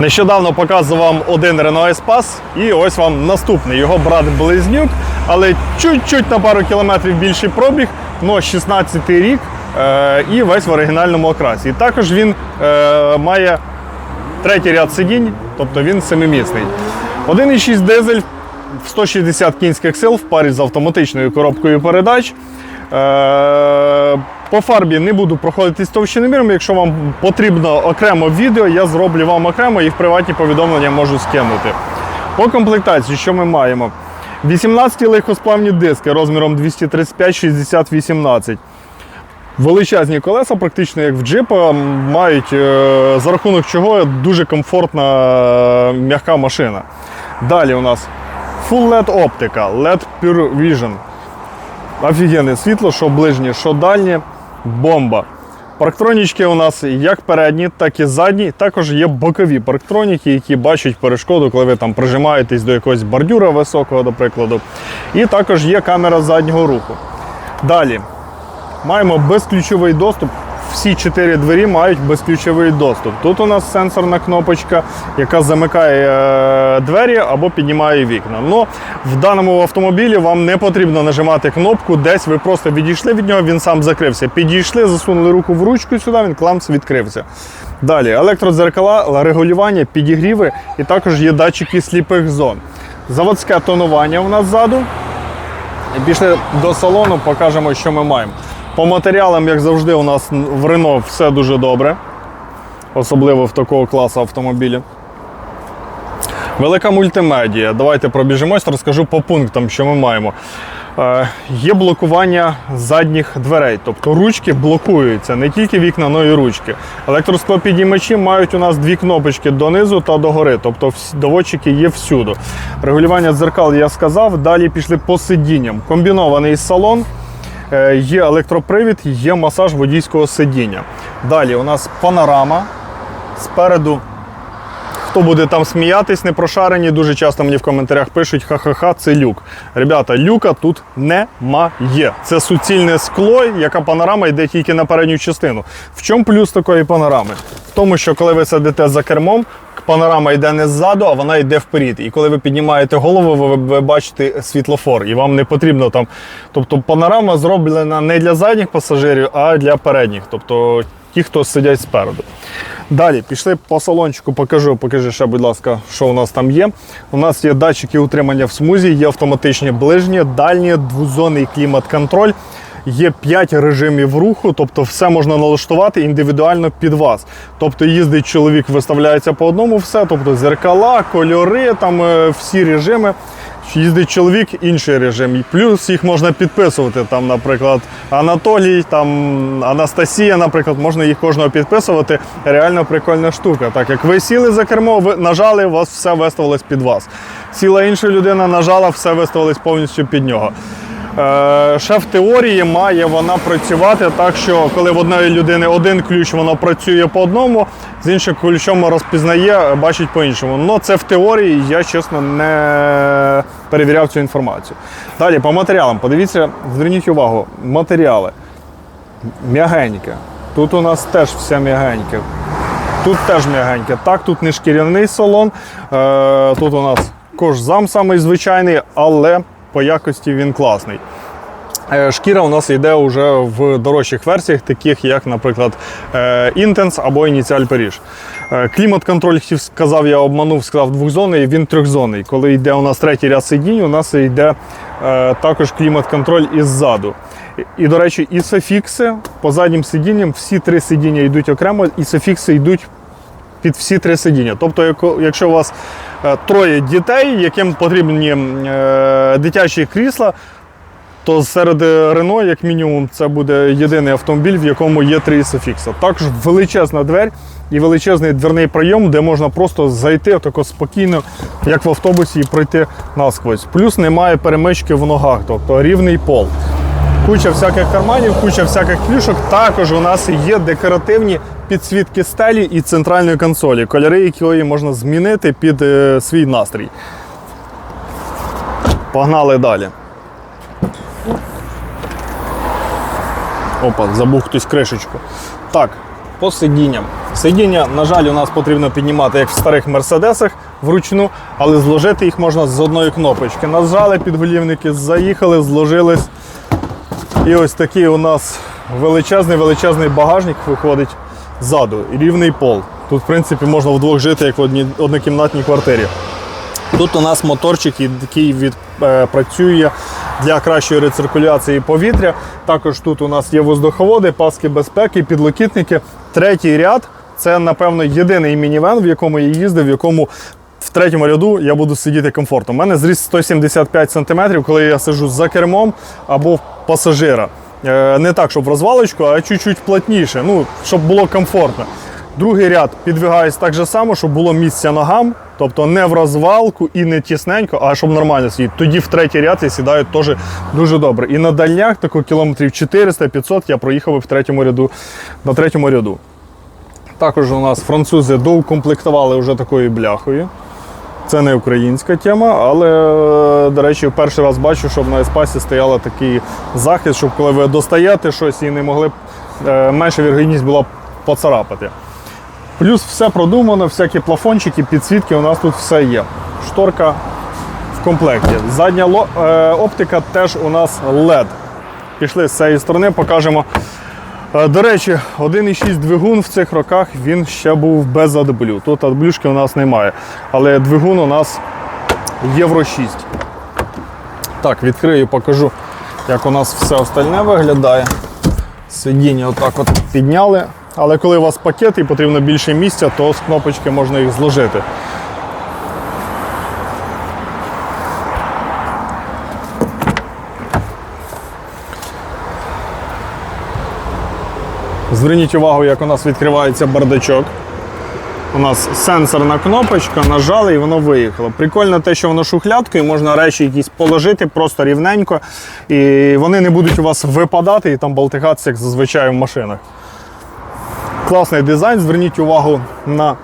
Нещодавно показував вам один Renault Espace і ось вам наступний. Його брат Близнюк, але чуть-чуть на пару кілометрів більший пробіг, но 16 рік е, і весь в оригінальному окрасі. І також він е, має третій ряд сидінь, тобто він семимісний. 1,6 дизель в 160 кінських сил в парі з автоматичною коробкою передач. Е, По фарбі не буду проходитись товщиноміром. Якщо вам потрібно окремо відео, я зроблю вам окремо і в приватні повідомлення можу скинути. По комплектації, що ми маємо? 18 легкосплавні диски розміром 235 60 18 Величезні колеса, практично як в джипа, мають е, за рахунок чого дуже комфортна е, м'яка машина. Далі у нас Full LED оптика, LED Pure Vision. Офігенне світло, що ближнє, що дальнє, бомба. Парктронічки у нас як передні, так і задні. Також є бокові парктроніки, які бачать перешкоду, коли ви там прижимаєтесь до якогось бордюра високого, до прикладу. І також є камера заднього руху. Далі маємо безключовий доступ. Всі чотири двері мають безключовий доступ. Тут у нас сенсорна кнопочка, яка замикає е, двері або піднімає вікна. Но в даному автомобілі вам не потрібно нажимати кнопку, десь ви просто відійшли від нього, він сам закрився. Підійшли, засунули руку в ручку сюди, він кламс відкрився. Далі електродзеркала, регулювання, підігріви і також є датчики сліпих зон. Заводське тонування у нас ззаду. Пішли до салону, покажемо, що ми маємо. По матеріалам, як завжди, у нас в Renault все дуже добре, особливо в такого класу автомобілі. Велика мультимедія. Давайте пробіжимось, розкажу по пунктам, що ми маємо. Е, є блокування задніх дверей, тобто ручки блокуються, не тільки вікна, але й ручки. Електросклопідіймачі мають у нас дві кнопочки донизу та догори, тобто доводчики є всюди. Регулювання дзеркал я сказав, далі пішли по сидінням. Комбінований салон. Е, Є електропривід, є масаж водійського сидіння. Далі у нас панорама. Спереду Хто буде там сміятись, не прошарені, дуже часто мені в коментарях пишуть ха-ха-ха, це люк. Ребята, люка тут немає. Це суцільне скло, яка панорама йде тільки на передню частину. В чому плюс такої панорами? В тому, що коли ви сидите за кермом, панорама йде не ззаду, а вона йде вперед. І коли ви піднімаєте голову, ви, ви бачите світлофор, і вам не потрібно там. Тобто панорама зроблена не для задніх пасажирів, а для передніх. Тобто ті, хто сидять спереду. Далі пішли по салончику, покажу, покажи ще, будь ласка, що у нас там є. У нас є датчики утримання в смузі, є автоматичні ближні, дальні, двозонний клімат-контроль. Є 5 режимів руху, тобто все можна налаштувати індивідуально під вас. Тобто їздить чоловік, виставляється по одному все, тобто зеркала, кольори, там е, всі режими. Їздить чоловік, інший режим. Плюс їх можна підписувати. Там, наприклад, Анатолій, там Анастасія, наприклад, можна їх кожного підписувати. Реально прикольна штука. Так як ви сіли за кермо, ви нажали, у вас все виставилось під вас. Сіла інша людина, нажала, все виставилось повністю під нього. Ще в теорії має вона працювати так, що коли в одної людини один ключ, воно працює по одному, з іншим ключом розпізнає, бачить по-іншому. Ну це в теорії, я чесно не перевіряв цю інформацію. Далі по матеріалам. Подивіться, зверніть увагу, матеріали. М'ягеньке. Тут у нас теж все м'ягеньке. Тут теж м'ягеньке. Так, тут не шкіряний салон. Е, тут у нас кожзам самий звичайний, але по якості він класний. Е, Шкіра у нас йде вже в дорожчих версіях, таких як, наприклад, е, Intense або Initial Parиж. Е, Клімат-контроль, сказав, я обманув, сказав двохзонний, він трьохзонний. Коли йде у нас третій ряд сидінь, у нас йде також клімат-контроль іззаду. І, І, до речі, ісофікси по заднім сидінням, всі три сидіння йдуть окремо, ісофікси йдуть під всі три сидіння. Тобто, якщо у вас е, троє дітей, яким потрібні е, дитячі крісла, то серед Рено, як мінімум, це буде єдиний автомобіль, в якому є три ісофікса. Також величезна двері і величезний дверний прийом, де можна просто зайти тако спокійно, як в автобусі, і пройти насквозь. Плюс немає перемички в ногах, тобто рівний пол. Куча всяких карманів, куча всяких плюшок. Також у нас є декоративні підсвітки стелі і центральної консолі, кольори якої можна змінити під е, свій настрій. Погнали далі. Опа, забув хтось кришечку. Так, по сидінням. Сидіння, на жаль, у нас потрібно піднімати, як в старих мерседесах вручну, але зложити їх можна з одної кнопочки. Нажали підголівники, заїхали, зложились. І ось такий у нас величезний величезний багажник виходить ззаду. Рівний пол. Тут, в принципі, можна вдвох жити, як в одній однокімнатній квартирі. Тут у нас моторчик, який від, е, працює для кращої рециркуляції повітря. Також тут у нас є воздуховоди, паски безпеки, підлокітники. Третій ряд це, напевно, єдиний мінівен, в якому я їздив, в якому в третьому ряду я буду сидіти комфортно. У мене зріст 175 см, коли я сиджу за кермом або в пасажира. Е, Не так, щоб в розвалочку, а чуть-чуть плотніше, ну, щоб було комфортно. Другий ряд підвигаюсь так же само, щоб було місця ногам, тобто не в розвалку і не тісненько, а щоб нормально сидіти. Тоді в третій ряд я сідаю теж дуже добре. І на дальнях, тако кілометрів 400-500 я проїхав в третьому ряду, на третьому ряду. Також у нас французи доукомплектували вже такою бляхою. Це не українська тема, але, до речі, перший раз бачу, щоб на еспасі стояла такий захист, щоб коли ви достаєте щось і не могли б е, менша вірогідність була поцарапати. Плюс все продумано, всякі плафончики, підсвітки, у нас тут все є. Шторка в комплекті. Задня е, оптика теж у нас LED. Пішли з цієї сторони, покажемо. Е, До речі, 1,6 двигун в цих роках він ще був без AdBlue. Тут AdBlue у нас немає. Але двигун у нас Євро 6. Так, відкрию, покажу, як у нас все остальне виглядає. Сидіння отак от підняли. Але коли у вас пакет і потрібно більше місця, то з кнопочки можна їх зложити. Зверніть увагу, як у нас відкривається бардачок. У нас сенсорна кнопочка, нажали і воно виїхало. Прикольно те, що воно шухлядкою, можна речі якісь положити просто рівненько, і вони не будуть у вас випадати і там болтикатися, як зазвичай в машинах. Класний дизайн, зверніть увагу на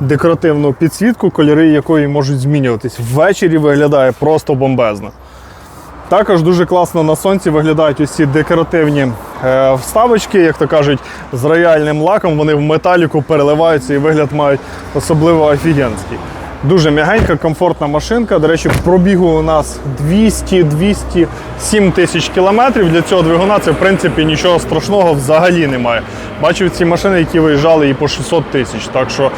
декоративну підсвітку, кольори якої можуть змінюватись. Ввечері виглядає просто бомбезно. Також дуже класно на сонці виглядають ці декоративні е, вставочки, як то кажуть, з рояльним лаком. Вони в металіку переливаються і вигляд мають особливо офігенський. Дуже м'ягенька, комфортна машинка. До речі, пробігу у нас 200-207 тисяч кілометрів. Для цього двигуна це в принципі нічого страшного взагалі немає. Бачив ці машини, які виїжджали і по 600 тисяч. Так що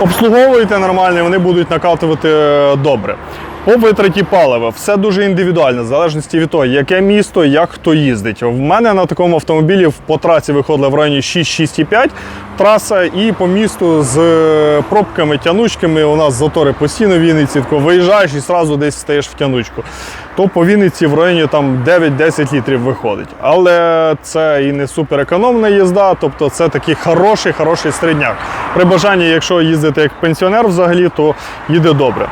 обслуговуйте нормально, вони будуть накатувати е, добре. По витраті палива все дуже індивідуально, в залежності від того, яке місто, як хто їздить. В мене на такому автомобілі по трасі виходила в районі 6-6,5 траса, і по місту з е, пробками, тянучками у нас затори постійно в Вінниці. Тако виїжджаєш і одразу десь стаєш в тянучку. То по Вінниці в районі там 9-10 літрів виходить. Але це і не суперекономна їзда, тобто це такий хороший, хороший середняк. При бажанні, якщо їздити як пенсіонер взагалі, то їде добре.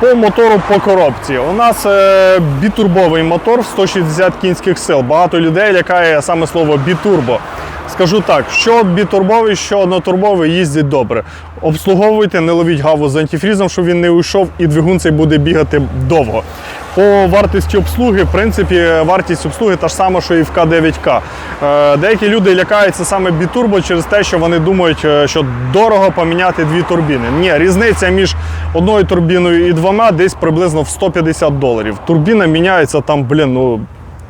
По мотору по коробці. У нас е, бітурбовий мотор в 160 кінських сил. Багато людей лякає саме слово бітурбо. Скажу так, що бітурбовий, що однотурбовий їздить добре. Обслуговуйте, не ловіть гаву з антифрізом, щоб він не уйшов, і двигун цей буде бігати довго. По вартості обслуги, в принципі, вартість обслуги та ж сама, що і в К9К. Е, Деякі люди лякаються саме бітурбо через те, що вони думають, е, що дорого поміняти дві турбіни. Ні, різниця між одною турбіною і двома десь приблизно в 150 доларів. Турбіна міняється там, блін, ну.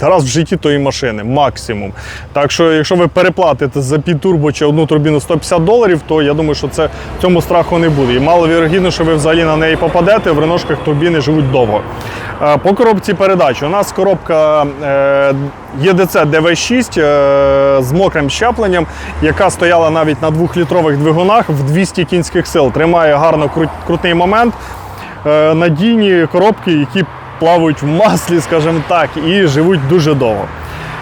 Раз в житті тої машини, максимум. Так що, якщо ви переплатите за підтурбо чи одну турбіну 150 доларів, то я думаю, що це цьому страху не буде. І мало вірогідно, що ви взагалі на неї попадете. В реношках турбіни живуть довго. Е, По коробці передач. У нас коробка е, ЄДЦ ДВ6 е, з мокрим щепленням, яка стояла навіть на 2-літрових двигунах в 200 кінських сил. Тримає гарно кру- крутий момент. Е, Надійні коробки, які плавають в маслі, скажімо так, і живуть дуже довго.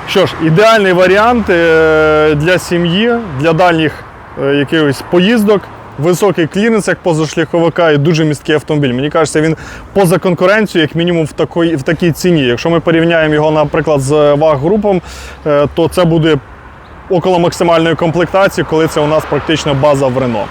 Що ж, ідеальний варіант е, для сім'ї, для дальніх е, якихось поїздок. Високий кліренс, як позашляховика, і дуже місткий автомобіль. Мені кажеться, він поза конкуренцією, як мінімум, в такій, в такій ціні. Якщо ми порівняємо його, наприклад, з ваг-групом, е, то це буде около максимальної комплектації, коли це у нас практично база в Рено.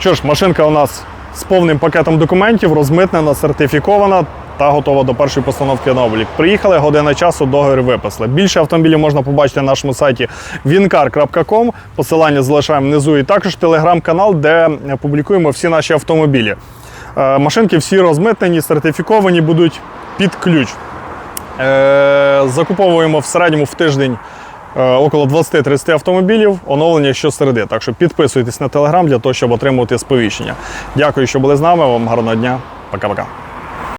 Що ж, машинка у нас з повним пакетом документів, розмитнена, сертифікована. Та готова до першої постановки на облік. Приїхали, година часу, договір виписли. Більше автомобілів можна побачити на нашому сайті wincar.com. Посилання залишаємо внизу і також телеграм-канал, де публікуємо всі наші автомобілі. Е, Машинки всі розмитнені, сертифіковані будуть під ключ. Е, Закуповуємо в середньому в тиждень е, около 20-30 автомобілів, оновлення щосереди. Так що підписуйтесь на телеграм для того, щоб отримувати сповіщення. Дякую, що були з нами. Вам гарного дня. Пока-пока.